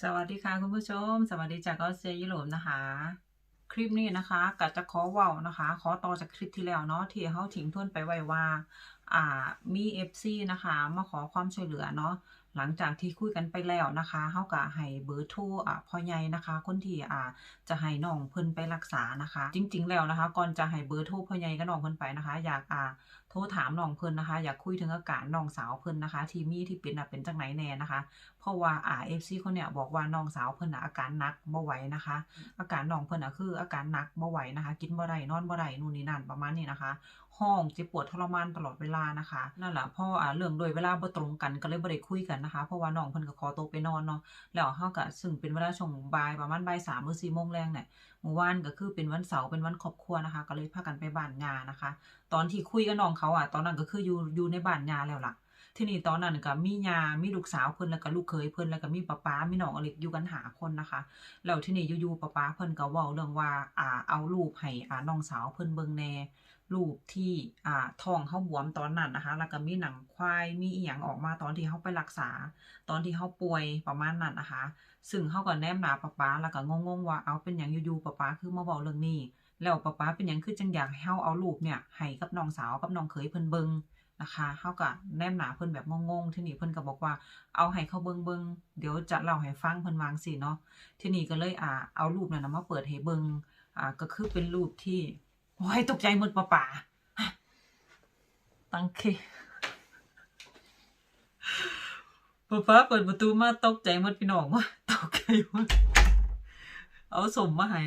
สวัสดีค่ะคุณผู้ชม สวัสดีจากออสเตรเลียยุโรปนะคะ คลิปนี้นะคะก็จะขอเว้านะคะ ขอต่อจากคลิปที่แล้วเนาะที่เขาทิ้งทวนไปไว้ว่าอ่ามี FC นะคะ มาขอความช่วยเหลือเนาะหลังจากที่คุยกันไปแล้วนะคะเฮาก็ให้เบอร์โทรอ่พ่อใหญ่นะคะ คนที่อ่าจะให้น้องเพิ่นไปรักษานะคะ จริง ๆ แล้วนะคะ ก่อนจะให้เบอร์โทรพ่อใหญ่กับน้องเพิ่นไปนะคะ อยากอ่าโทรถามน้องเพิ่นนะคะ อยากคุยถึงอาการน้องสาวเพิ่นนะคะ ที่มีที่เป็นน่ะเป็นจังไหนแน่นะคะ เพราะว่าอ่า FC คนเนี้ยบอกว่าน้องสาวเพิ่นน่ะอาการหนักบ่ไหวนะคะ อาการน้องเพิ่นน่ะคืออาการหนักบ่ไหวนะคะ กินบ่ได้นอนบ่ได้นู่นนี่นั่นประมาณนี้นะคะ ห้องเจ็บปวดทรมานตลอดเวลานะคะนั่นแหละพออ่าเรื่องโดยเวลาบ่ตรงกันก็เลยบ่ได้คุยกันนะคะเพราะว่าน้องเพิ่นก็ขอตัวไปนอนเนาะแล้วเฮาก็ซึ่งเป็นเวลาช่วงบ่ายประมาณบ่าย3หรือ4โมงแลงเนี่ยเมื่อวานก็คือเป็นวันเสาร์เป็นวันครอบครัวนะคะ ก็เลยพากันไปบ้านญานะคะ ตอนที่คุยกับน้องเขาอะตอนนั้นก็คืออยู่อยู่ในบ้านญาแล้วล่ะทีนี้ตอนนั้นก็มีญามีลูกสาวเพิ่นแล้วก็ลูกเขยเพิ่นแล้วก็มีป้าป๊ามีน้องอเล็กอยู่กันหาคนนะคะแล้วทีนี้อยู่ๆป้าป๊าเพิ่นก็เว้าเรื่องว่าอ่าเอารูปให้อ่าน้องสาวเพิ่นเบิ่งแน่ รูปที่อ่าท้องเฮาบวมตอนนั้นนะคะ แล้วก็มีหนังควายมีอีหยังออกมาตอนที่เฮาไปรักษา ตอนที่เฮาป่วยประมาณนั้นนะคะ ซึ่งเฮาก็แนมหนาป้าป๊าแล้วก็งงๆว่าเอาเป็นหยังอยู่ๆป้าป๊าคือมาเว้าเรื่องนี้แล้วป้าป๊าเป็นหยังคือจังอยากให้เฮาเอารูปเนี่ยให้กับน้องสาวกับน้องเขยเพิ่นเบิงนะคะเฮาก็แนมหนาเพิ่นแบบงงๆ ที่นี้เพิ่นก็บอกว่าเอาให้เขาเบิ่งเดี๋ยวจะเล่าให้ฟังเพิ่นวางซี้เนาะที่นี้ก็เลยอ่าเอารูปนั้นน่ะมาเปิดให้เบิงอ่าก็คือเป็นรูปที่ โอ้ยตกใจหมดป้าป๋าตังเคป้าป๋าเปิดประตูมาตกใจหมดพี่น้องว่าตกใจหมดเอาสมมาให้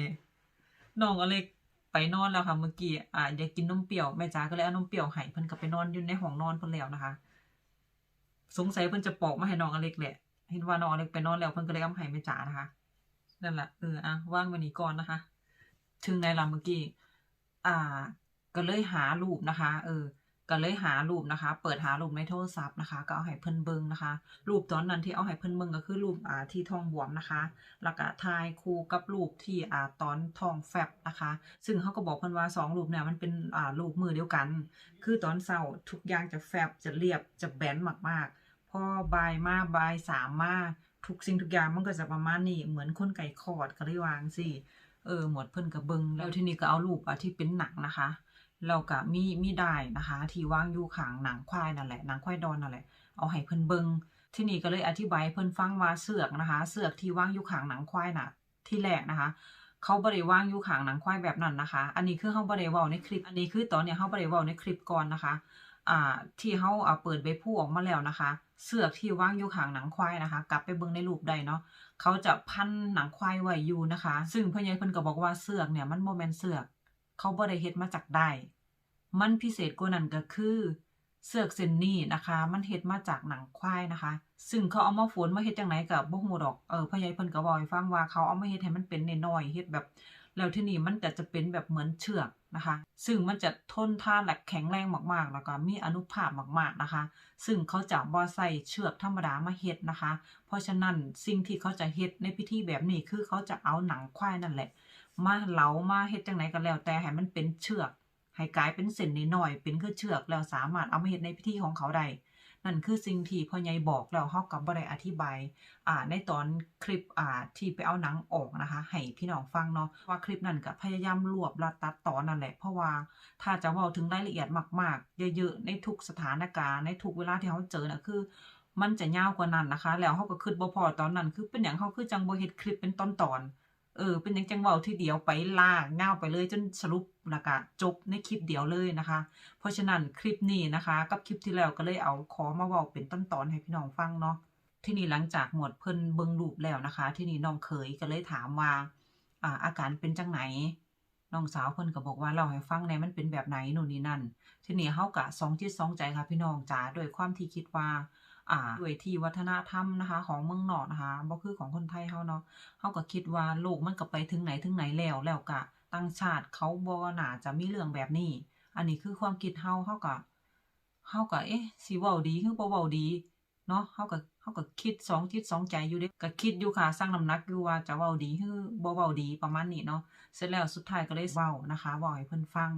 น้องอเล็กไปนอนแล้วค่ะเมื่อกี้อ่าอยากกินนมเปรี้ยวแม่จ๋าก็เลยเอานมเปรี้ยวให้เพิ่นก็ไปนอนอยู่ในห้องนอนเพิ่นแล้วนะคะ สงสัยเพิ่นจะปอกมาให้น้องอเล็กแหละ เห็นว่าน้องอเล็กไปนอนแล้วเพิ่นก็เลยเอามให้แม่จ๋านะคะนั่นแหละเอออะว่างวันนี้ก่อนนะคะ ถึงในลาเมื่อกี้ อ่า ก็เลยหารูปนะคะ เออ ก็เลยหารูปนะคะ เปิดหารูปในโทรศัพท์นะคะ ก็เอาให้เพิ่นเบิงนะคะ รูปตอนนั้นที่เอาให้เพิ่นเบิงก็คือรูปอ่าที่ท้องบวมนะคะแล้วก็ถ่ายคู่กับรูปที่อ่าตอนท้องแฟบนะคะ ซึ่งเขาก็บอกเพิ่นว่าสองรูปเนี่ยมันเป็นอ่ารูปมือเดียวกัน คือตอนเช้าทุกอย่างจะแฟบจะเรียบจะแบนมากๆ พอบายมาบายสามมาทุกสิ่งทุกอย่างมันก็จะประมาณนี้เหมือนคนไก่คอดก็เลยวางสิ เออหมวดเพิ่นก็เบิ่งแล้วทีนี้ก็เอารูปอะที่เป็นหนังนะคะแล้วก็มีมีได้นะคะ ที่วางอยู่ข้างหนังควายนั่นแหละหนังควายดอนนั่นแหละเอาให้เพิ่นเบิ่งที่นี่ก็เลยอธิบายให้เพิ่นฟังว่าเสือกนะคะ เสือกที่วางอยู่ข้างหนังควายน่ะ ที่แรกนะคะเขาบ่ได้วางอยู่ข้างหนังควายแบบนั้นนะคะ อันนี้คือเฮาบ่ได้เว้าในคลิป อันนี้คือตอนเนี้ยเฮาบ่ได้เว้าในคลิปก่อนนะคะ อ่า ที่เฮาอ่าเปิดใบพูออกมาแล้วนะคะ เสือกที่ว่างอยู่ข้างหนังควายนะคะ กลับไปเบิ่งในรูปได้เนาะเขาจะพันหนังควายไว้อยู่นะคะ ซึ่งพ่อใหญ่เพิ่นก็บอกว่าเสือกเนี่ยมันบ่แม่นเสือก เขาบ่ได้เฮ็ดมาจากได้ มันพิเศษกว่านั้นก็คือเสือกเส้นนี้นะคะ มันเฮ็ดมาจากหนังควายนะคะ ซึ่งเขาเอามาฝนมาเฮ็ดจังไดก็บ่ฮู้ดอกเออพ่อใหญ่เพิ่นก็เว้าให้ฟังว่าเขาเอามาเฮ็ดให้มันเป็นน้อยๆเฮ็ดแบบ แล้วที่นี้มันก็จะเป็นแบบเหมือนเชือกนะคะ ซึ่งมันจะทนทานและแข็งแรงมากๆ แล้วก็มีอนุภาพมากๆนะคะ ซึ่งเขาจะบ่ใส่เชือกธรรมดามาเฮ็ดนะคะ เพราะฉะนั้นสิ่งที่เขาจะเฮ็ดในพิธีแบบนี้คือเขาจะเอาหนังควายนั่นแหละ มาเหลามาเฮ็ดจังไดก็แล้ว แต่ให้มันเป็นเชือกให้กลายเป็นเส้นน้อยๆเป็นคือเชือกแล้วสามารถเอามาเฮ็ดในพิธีของเขาได้ นั่นคือสิ่งที่พ่อใหญ่บอกแล้วเฮาก็บ่ได้อธิบายอ่าในตอนคลิปอ่าที่ไปเอาหนังออกนะคะ ให้พี่น้องฟังเนาะว่าคลิปนั้นก็พยายามรวบรัดตัดตอนนั่นแหละ เพราะว่าถ้าจะเว้าถึงรายละเอียดมากๆ เยอะๆในทุกสถานการณ์ในทุกเวลาที่เราเจอน่ะคือมันจะยาวกว่านั้นนะคะ แล้วเราก็คิดบ่พอตอนนั้น คือเป็นหยังเราคือจังบ่เฮ็ดคลิปเป็นตอนๆ เออเป็นยังจังเว้าที่เดียวไปลากยาไปเลยจนสรุปแล้วก็จบในคลิปเดียวเลยนะคะ เพราะฉะนั้นคลิปนี้นะคะ กับคลิปที่แล้วก็เลยเอาขอมาเว้าเป็นต้นตอนให้พี่น้องฟังเนาะที่นี้หลังจากหมดเพิ่นเบิงรูปแล้วนะคะ ที่นี้น้องเขยก็เลยถามว่าอ่าอาการเป็นจังไหนน้องสาวเพิ่นก็บอกว่าเล่าให้ฟังแหน่มันเป็นแบบไหนนู่นนี่นั่น ทีนี้เฮาก็สองจิตสองใจค่ะพี่น้องจ๋าด้วยความที่คิดว่า ด้วยที่วัฒนธรรมนะคะ ของเมืองนอกนะคะบ่คือของคนไทยเขาเนาะเขาก็คิดว่าโลกมันก็ไปถึงไหนถึงไหนแล้วแล้วกะต่างชาติเขาบ่น่าจะมีเรื่องแบบนี้ อันนี้คือความคิดเฮาเฮาก็เฮาก็เอ๊ะสิเว้าดีคือบ่เว้าดีเนาะเฮาก็ เฮาก็คิดสองจิตสองใจอยู่เดะก็คิดอยู่ค่ะชั่งน้ำหนักอยู่ว่าจะเว้าดีคือบ่เว้าดีประมาณนี้เนาะเสร็จแล้วสุดท้ายก็เลยเว้านะคะเว้าให้เพิ่อนฟัง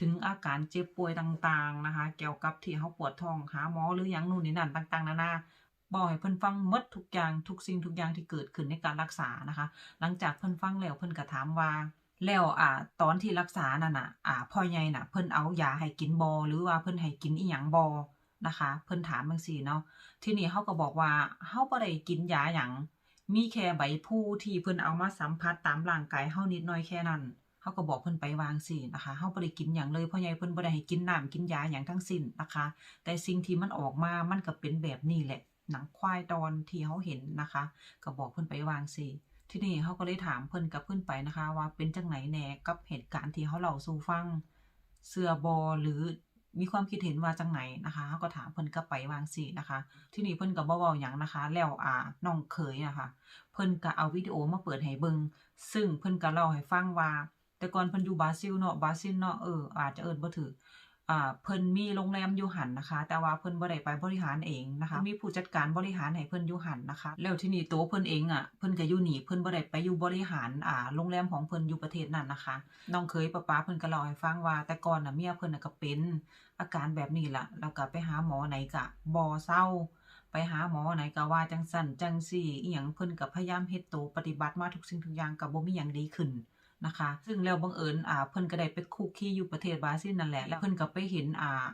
ถึงอาการเจ็บป่วยต่างๆนะคะ เกี่ยวกับที่เฮาปวดท้องหาหมอหรือหยังนู่นนี่นั่นต่างๆนานาบอกให้เพิ่อนฟังมดทุกอย่างทุกสิ่งทุกอย่างที่เกิดขึ้นในการรักษานะคะ หลังจากเพิ่อนฟังแล้วเพิ่อนก็ถามว่าแล้วอ่าตอนที่รักษานั่นน่ะอ่าพ่อใหญ่น่ะ เพิ่นเอายาให้กินบ่หรือว่าเพิ่นให้กินอีหยังบ่ นะคะ เพิ่นถามจังซี่เนาะทีนี้เฮาก็บอกว่าเฮาบ่ได้กินยาหยังมีแค่ใบพลูที่เพิ่นเอามาสัมผัสตามร่างกายเฮานิดหน่อยแค่นั้นเฮาก็บอกเพิ่นไปวางซี้นะคะเฮาบ่ได้กินหยังเลยพ่อใหญ่เพิ่นบ่ได้ให้กินน้ำกินยาหยังทั้งสิ้นนะคะ แต่สิ่งที่มันออกมามันก็เป็นแบบนี้แหละหนังควายตอนที่เฮาเห็นนะคะ ก็บอกเพิ่นไปวางซี้ทีนี้เขาก็เลยถามเพิ่นกับเพิ่นไปนะคะ ว่าเป็นจังไหนแหน่กับเหตุการณ์ที่เขาเล่าสู่ฟังเสือบอหรือ มีความคิดเห็นว่าจังไหนนะคะก็ถามเพิ่นก็ไปวางสินะคะ ที่นี่เพิ่นก็บ่เว้าหยังนะคะ แล้วอ่าน้องเขยอะค่ะเพิ่นก็เอาวิดีโอมาเปิดให้เบิงซึ่งเพิ่นก็เล่าให้ฟังว่า แต่ก่อนเพิ่นอยู่บราซิลเนาะบราซิลเนาะเอออาจจะเอิ้นบ่ถือ อ่าเพิ่นมีโรงแรมอยู่หันนะคะ แต่ว่าเพิ่นบ่ได้ไปบริหารเองนะคะ มีผู้จัดการบริหารให้เพิ่นอยู่หันนะคะ แล้วทีนี้ตัวเพิ่นเองอะเพิ่นก็อยู่นี่เพิ่นบ่ได้ไปอยู่บริหารอ่าโรงแรมของเพิ่นอยู่ประเทศนั้นนะคะน้องเคยป้าป๊าเพิ่นก็เล่าให้ฟังว่า แต่ก่อนน่ะเมียเพิ่นน่ะก็เป็นอาการแบบนี้ล่ะแล้วก็ไปหาหมอไหนก็บ่เซาไปหาหมอไหนก็ว่าจังซั่นจังซี่อีหยังเพิ่นก็พยายามเฮ็ดโตวปฏิบัติมาทุกสิ่งทุกอย่างก็บ่มีหยังดีขึ้น นะคะ ซึ่งแล้วบังเอิญอ่าเพิ่นก็ได้ไปคุกคีอยู่ประเทศบราซิลนั่นแหละ แล้วเพิ่นก็ไปเห็นอ่า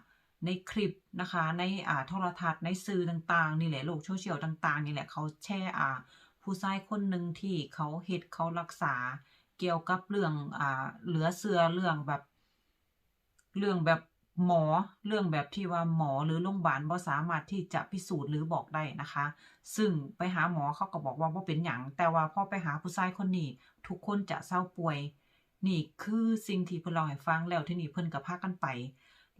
ในคลิปนะคะ ในอ่าโทรทัศน์ในสื่อต่างๆ นี่แหละโลกโซเชียลต่างๆ นี่แหละเขาแชร์อ่าผู้ชายคนหนึ่งที่เขาเฮ็ดเขารักษาเกี่ยวกับเรื่องอ่าเหลือเสือเรื่องแบบ เรื่องแบบ หมอเรื่องแบบที่ว่าหมอหรือโรงพยาบาลบ่สามารถที่จะพิสูจน์หรือบอกได้นะคะ ซึ่งไปหาหมอเขาก็บอกว่าบ่เป็นหยังแต่ว่าพอไปหาผู้ชายคนนี้ทุกคนจะเศร้าป่วย นี่คือสิ่งที่เพิ่นเล่าให้ฟังแล้วที่นี้เพิ่นก็พากันไป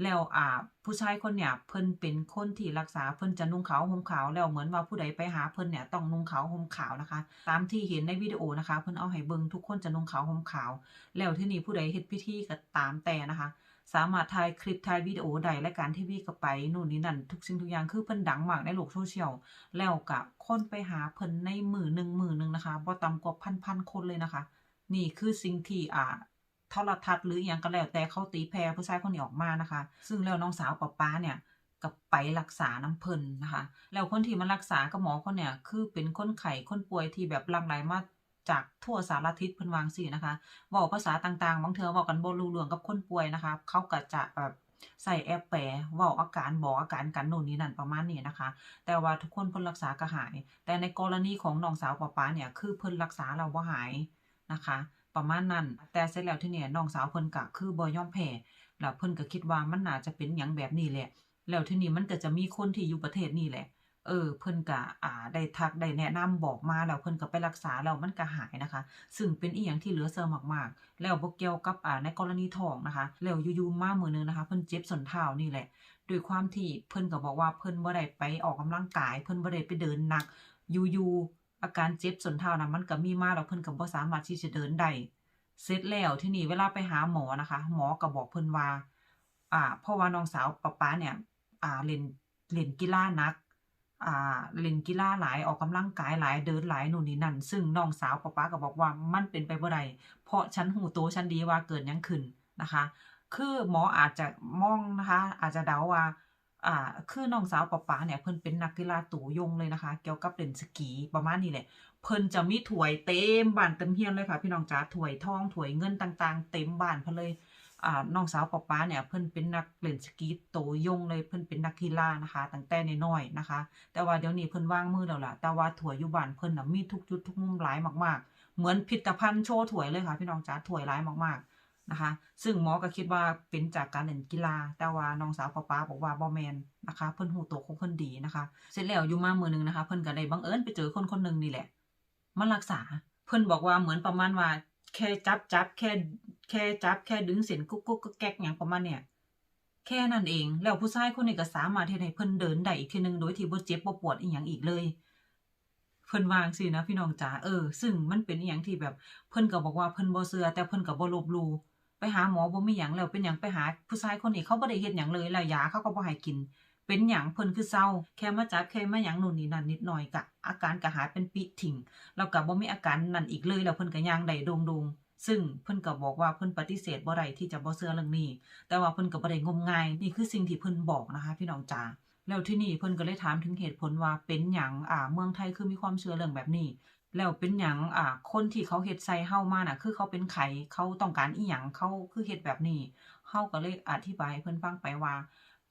แล้วอ่าผู้ชายคนเนี่ยเพิ่นเป็นคนที่รักษาเพิ่นจะนุ่งขาวห่มขาวแล้วเหมือนว่าผู้ใดไปหาเพิ่นเนี่ยต้องนุ่งขาวห่มขาวนะคะ ตามที่เห็นในวิดีโอนะคะ เพิ่นเอาให้เบิ่งทุกคนจะนุ่งขาวห่มขาว แล้วที่นี้ผู้ใดเฮ็ดพิธีก็ตามแต่นะคะ สามารถถ่ายคลิปถ่ายวิดีโอได้และการทีวีก็ไปนู่นนี่นั่นทุกสิ่งทุกอย่างคือเพิ่นดังมากในโลกโซเชียลแล้วก็คนไปหาเพิ่นในมือหนึ่งมือหนึ่งนะคะบ่ต่ำกว่าพันๆคนเลยนะคะ นี่คือสิ่งที่อ่าโทรทัศน์หรืออหยังก็แล้วแต่เขาตีแพร่ผู้ชายคนนี้ออกมานะคะ ซึ่งแล้วน้องสาวป๊าป๊าเนี่ยก็ไปรักษาน้ำเพิ่นนะคะ แล้วคนที่มารักษากับหมอคนเนี่ยคือเป็นคนไข้คนป่วยที่แบบหลังไหลมา จากทั่วสารทิศเพิ่นวางซี้นะคะเว้าภาษาต่างๆ บางเทื่อเว้ากันบ่รู้เรื่องกับคนป่วยนะคะ เขาก็จะแบบใส่แอปแปลเว้าอาการบอกอาการกันโน่นนี่นั่นประมาณนี้นะคะ แต่ว่าทุกคนเพิ่นรักษาก็หาย แต่ในกรณีของน้องสาวป๊าป๊าเนี่ยคือเพิ่นรักษาแล้วบ่หายนะคะ ประมาณนั้น แต่เสร็จแล้วทีเนี้น้องสาวเพิ่นก็คือบ่ย่อมแพ้แล้วเพิ่นก็คิดว่ามันน่าจะเป็นหยังแบบนี้แหละ แล้วทีนี้มันก็จะมีคนที่อยู่ประเทศนี้แหละ เออเพิ่นก็อ่าได้ทักได้แนะนำบอกมาแล้วเพิ่นก็ไปรักษาแล้วมันก็หายนะคะ ซึ่งเป็นอีหยังที่เหลือเชื่อมากๆ แล้วบ่เกี่ยวกับอ่าในกรณีท้องนะคะ แล้วอยู่ๆมามื้อนึงนะคะ เพิ่นเจ็บส้นเท้านี่แหละด้วยความที่เพิ่นก็บอกว่าเพิ่นบ่ได้ไปออกกำลังกาย เพิ่นบ่ได้ไปเดินหนักอยู่ๆอาการเจ็บส้นเท้านะมันก็มีมาแล้วเพิ่นก็บ่สามารถที่จะเดินได้เสร็จแล้วที่นี้เวลาไปหาหมอนะคะ หมอก็บอกเพิ่นว่า อ่าเพราะว่าน้องสาวป๊าป๊าเนี่ย อ่าเล่นเล่นกีฬานัก อ่าเล่นกีฬาหลายออกกำลังกายหลายเดินหลายนู่นนี่นั่น ซึ่งน้องสาวป๊าป๊าก็บอกว่ามันเป็นไปบ่ได้เพราะฉันหูโตฉันดีว่าเกิดยังขึ้นนะคะ คือหมออาจจะมองนะคะ อาจจะเดาว่าอ่าคือน้องสาวป๊าป๊าเนี่ยเพิ่นเป็นนักกีฬาตัวยงเลยนะคะ เกี่ยวกับเล่นสกีประมาณนี้แหละเพิ่นจะมีถ้วยเต็มบ้านเต็มเฮียนเลยค่ะ พี่น้องจ๋าถ้วยทองถ้วยเงินต่างๆ เต็มบ้านเพิ่นเลย อ่าน้องสาวป๊าป๊าเนี่ยเพิ่นเป็นนักเล่นสกีโตยงเลยเพิ่นเป็นนักกีฬานะคะตั้งแต่น้อยๆนะคะ แต่ว่าเดี๋ยวนี้เพิ่นว่างมือแล้วล่ะแต่ว่าถ้วยอยู่บ้านเพิ่นน่ะมีทุกจุดทุกมุมหลายมากๆ เหมือนพิพิธภัณฑ์โชว์ถ้วยเลยค่ะพี่น้องจ๋าถ้วยหลายมากๆนะคะ ซึ่งหมอก็คิดว่าเป็นจากการเล่นกีฬา แต่ว่าน้องสาวป๊าป๊าบอกว่าบ่แมนนะคะ เพิ่นหูโตัวของเพิ่นดีนะคะ เสร็จแล้วอยู่มามือหนึงนะคะ เพิ่นก็ได้บังเอิญไปเจอคนคนหนึ่งนี่แหละมารักษา เพิ่นบอกว่าเหมือนประมาณว่า แค่จับจับแค่แค่จับแค่ดึงเส้นกุ๊กกุ๊กแก๊กหยังประมาณเนี่ยแค่นั้นเอง แล้วผู้ชายคนนี้ก็สามารถเฮ็ดให้เพิ่นเดินได้อีกทีนึงโดยที่บ่เจ็บบ่ปวดอีหยังอีกเลย เพิ่นวางซี้นะพี่น้องจ๋าเออ ซึ่งมันเป็นอีหยังที่แบบเพิ่นก็บอกว่าเพิ่นบ่เชื่อแต่เพิ่นก็บ่ลบลูไปหาหมอบ่มีหยังแล้วเป็นหยังไปหาผู้ชายคนนี้เขาบ่ได้เฮ็ดหยังเลยแล้วยาเขาก็บ่ให้กิน เป็นหยังเพิ่นคือเศร้า แค่มาจับแค่มาหยังนู่นนี่นั่นนิดหน่อยก็อาการก็หายเป็นปิถิงแล้วก็บ่มีอาการนั้นอีกเลยแล้วเพิ่นก็ย่างได้โดงๆซึ่งเพิ่นก็บอกว่าเพิ่นปฏิเสธบ่ได้ที่จะบ่เชื่อเรื่องนี้ แต่ว่าเพิ่นก็บ่ได้งมงายนี่คือสิ่งที่เพิ่นบอกนะคะพี่น้องจ๋าแล้วที่นี่เพิ่นก็เลยถามถึงเหตุผลว่าเป็นหยังอ่าเมืองไทยคือมีความเชื่อเรื่องแบบนี้แล้วเป็นหยังอ่าคนที่เขาเฮ็ดใส่เฮามาน่ะ คือเขาเป็นไขเขาต้องการอีหยังเขาคือเฮ็ดแบบนี้เฮาก็เลยอธิบายเพิ่นฟังไปว่า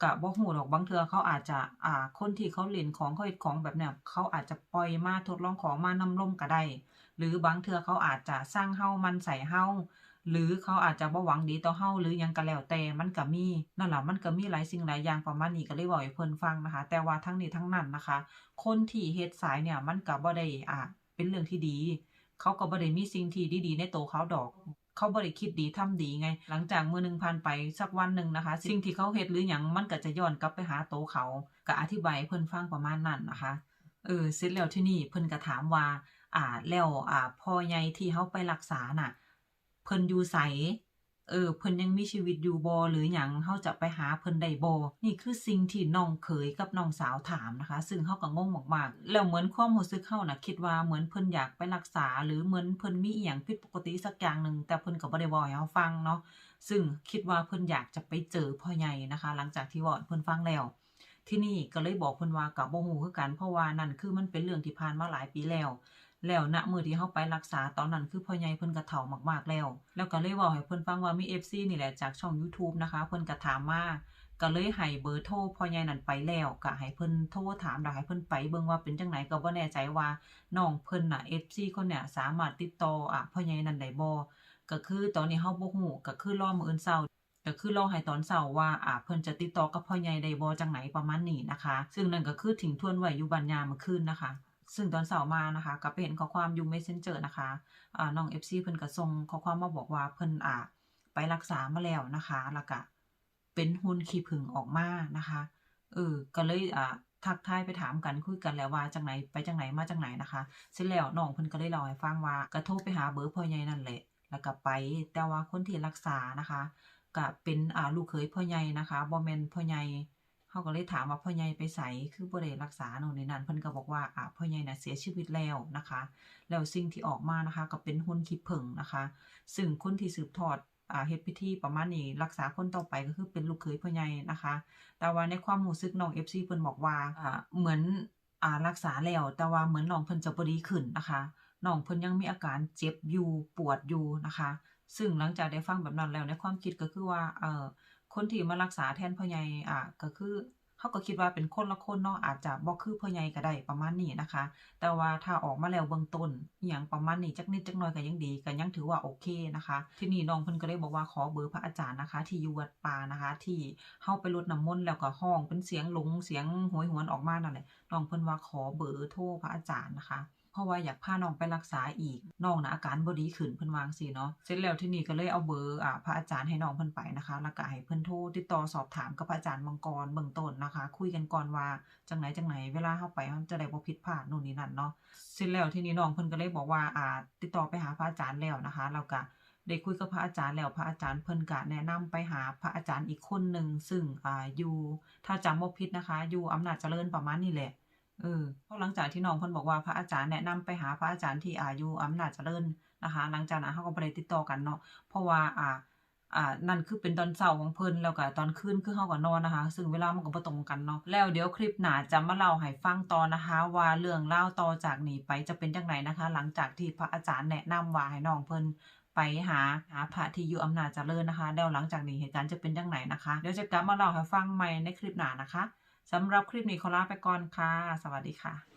ก็บ่ฮู้ดอกบางเทือเขาอาจจะ อ่า คนที่เขาเล่นของเขาเฮ็ดของแบบเนี้ยเขาอาจจะปล่อยมาทดลองของมานำร่มก็ได้ หรือบางเทือเขาอาจจะสร้างเฮ้ามันใส่เฮ้าหรือเขาอาจจะบ่หวังดีต่อเฮาหรือยังก็แล้วแต่มันก็มีนั่นแหละมันก็มีหลายสิ่งหลายอย่างประมาณนี้ก็เลยเว้าให้เพิ่นฟังนะคะ แต่ว่าทั้งนี้ทั้งนั้นนะคะ คนที่เฮ็ดสายเนี่ยมันก็บ่ได้อ่าเป็นเรื่องที่ดี เขาก็บ่ได้มีสิ่งที่ดีๆในตัวเขาดอก เขาบริคิดดีทำดีไง หลังจากมือหนึ่งผ่านไปสักวันหนึ่งนะคะ สิ่งที่เขาเฮ็ดหรืออยังมันก็จะย้อนกลับไปหาโตเขาก็อธิบายเพิ่นฟังประมาณนั้นนะคะเออเสร็จแล้วที่นี่เพิ่นก็ถามว่า อ่าแล้วอ่าพ่อใหญ่ที่เขาไปรักษาน่ะ เพิ่นอยู่ใส เออเพิ่นยังมีชีวิตอยู่บ่หรือหยังเฮาจะไปหาเพิ่นได้บ่นี่คือสิ่งที่น้องเขยกับน้องสาวถามนะคะ ซึ่งเฮาก็งงมากๆแล้วเหมือนความรู้สึกเฮาน่ะคิดว่าเหมือนเพิ่นอยากไปรักษา หรือเหมือนเพิ่นมีอีหยังผิดปกติสักอย่างหนึ่งแต่เพิ่นก็บ่ได้เว้าให้เฮาฟังเนาะซึ่งคิดว่าเพิ่นอยากจะไปเจอพ่อใหญ่นะคะ หลังจากที่ว้าให้เพิ่นฟังแล้วที่นี่ก็เลยบอกเพิ่นว่าก็บ่ฮู้คือกันเพราะว่านั่นคือมันเป็นเรื่องที่ผ่านมาหลายปีแล้ว แล้วณมือที่เฮาไปรักษาตอนนั้นคือพ่อใหญ่เพิ่นก็เฒ่ามากๆแล้ว แล้วก็เลยเว้าให้เพิ่นฟังว่ามี FC นี่แหละจากช่องยูทูบนะคะเพิ่นก็ถามมาก็เลยให้เบอร์โทรพ่อใหญ่นั่นไปแล้วก็ให้เพิ่นโทรถามแล้วให้เพิ่นไปเบิ่งว่าเป็นจังไดก็บ่แน่ใจว่าน้องเพิ่นน่ะ FC คนเนี้ยสามารถติดต่ออะพ่อใหญ่นั่นได้บ่ก็คือตอนนี้เฮาบ่ฮู้ก็คือรอมื้ออื่นเช้าก็คือรอให้ตอนเช้าว่าอ่าเพิ่นจะติดต่อกับพ่อใหญ่ได้บ่จังไหนประมาณนี้นะคะ ซึ่งนั่นก็คือทิ้งทวนไว้อยู่บ้านยามเมื่อคืนนะคะ ซึ่งตอนเช้ามานะคะก็ไปเห็นข้อความยู่ Messenger นะคะอ่าน้อง FC เพิ่นก็ส่งข้อความมาบอกว่าเพิ่นอ่าไปรักษามาแล้วนะคะแล้วก็เป็นหุ่นขี้ผึ้งออกมานะคะเออก็เลยอ่าทักทายไปถามกันคุยกันแล้วว่าจังไหนไปจังไหนมาจังไหนนะคะเสร็จแล้วน้องเพิ่นก็เลยเล่าให้ฟังว่าก็โทรไปหาเบอร์พ่อใหญ่นั่นแหละ แล้วก็ไปแต่ว่าคนที่รักษานะคะก็เป็นอ่าลูกเขยพ่อใหญ่นะคะบ่แม่นพ่อใหญ่ เฮาก็เลยถามว่าพ่อใหญ่ไปไสคือบ่ได้รักษาโน่นนี่นั่นเพิ่นก็บอกว่าอ่าพ่อใหญ่น่ะเสียชีวิตแล้วนะคะ แล้วสิ่งที่ออกมานะคะ ก็เป็นหุ่นขี้ผึ้งนะคะ ซึ่งคนที่สืบทอดอ่าเฮ็ดพิธีประมาณนี้รักษาคนต่อไปก็คือเป็นลูกเขยพ่อใหญ่นะคะ แต่ว่าในความรู้สึกน้อง FC เพิ่นบอกว่าอ่าเหมือนอ่ารักษาแล้วแต่ว่าเหมือนน้องเพิ่นจะบ่ดีขึ้นนะคะน้องเพิ่นยังมีอาการเจ็บอยู่ปวดอยู่นะคะ ซึ่งหลังจากได้ฟังแบบนั้นแล้วในความคิดก็คือว่าเออ คนที่มารักษาแทนพ่อใหญ่อ่าก็คือเขาก็คิดว่าเป็นคนละคนเนาะอาจจะบ่คือพ่อใหญ่ก็ได้ประมาณนี้นะคะ แต่ว่าถ้าออกมาแล้วเบื้องต้นอย่างประมาณนี้จักนิดจักหน่อยก็ยังดีก็ยังถือว่าโอเคนะคะ ที่นี่น้องเพิ่นก็เลยบอกว่าขอเบอร์พระอาจารย์นะคะ ที่อยู่วัดป่านะคะ ที่เฮาไปรดน้ำมนต์แล้วก็ห้องเป็นเสียงหลงเสียงโหยหวนออกมานั่นแหละน้องเพิ่นว่าขอเบอร์โทรพระอาจารย์นะคะ ราะว่าอยากพาน้องไปรักษาอีกน้องนะอาการบ่ดีขึ้นเพิ่นวางซี้เนาะเสร็จแล้วที่นี่ก็เลยเอาเบอร์อ่าพระอาจารย์ให้น้องเพิ่นไปนะคะ แล้วก็ให้เพิ่นโทรติดต่อสอบถามกับพระอาจารย์มังกรเบื้องต้นนะคะ คุยกันก่อนว่าจังไหนจังไหนเวลาเฮาไปมันจะได้บ่ผิดพลาดนู่นนี่นั่นเนาะเสร็จแล้วที่นี่น้องเพิ่นก็เลยบอกว่าอ่าติดต่อไปหาพระอาจารย์แล้วนะคะแล้วก็ได้คุยกับพระอาจารย์แล้วพระอาจารย์เพิ่นก็แนะนำไปหาพระอาจารย์อีกคนหนึ่งซึ่งอ่าอยู่ถ้าจำบ่ผิดนะคะ อยู่อำนาจเจริญประมาณนี้แหละ เออเพราะหลังจากที่น้องเพิ่นบอกว่าพระอาจารย์แนะนำไปหาพระอาจารย์ที่อายุอำนาจเจริญนะคะ หลังจากนั้นเขาก็บ่ได้ติดต่อกันเนาะ เพราะว่าอ่าอ่านั่นคือเป็นตอนเช้าของเพิ่นแล้วก็ตอนคืนคือเฮาก็นอนนะคะ ซึ่งเวลามันก็บ่ตรงกันเนาะ แล้วเดี๋ยวคลิปหน้าจะมาเล่าให้ฟังต่อนะคะ ว่าเรื่องเล่าต่อจากนี้ไปจะเป็นจังไดนะคะ หลังจากที่พระอาจารย์แนะนำว่าให้น้องเพิ่นไปหาหาพระที่อยู่อำนาจเจริญนะคะ แล้วหลังจากนี้เหตุการณ์จะเป็นจังไดนะคะ เดี๋ยวจะกลับมาเล่าให้ฟังใหม่ในคลิปหน้านะคะ สำหรับคลิปนี้ขอลาไปก่อนค่ะ สวัสดีค่ะ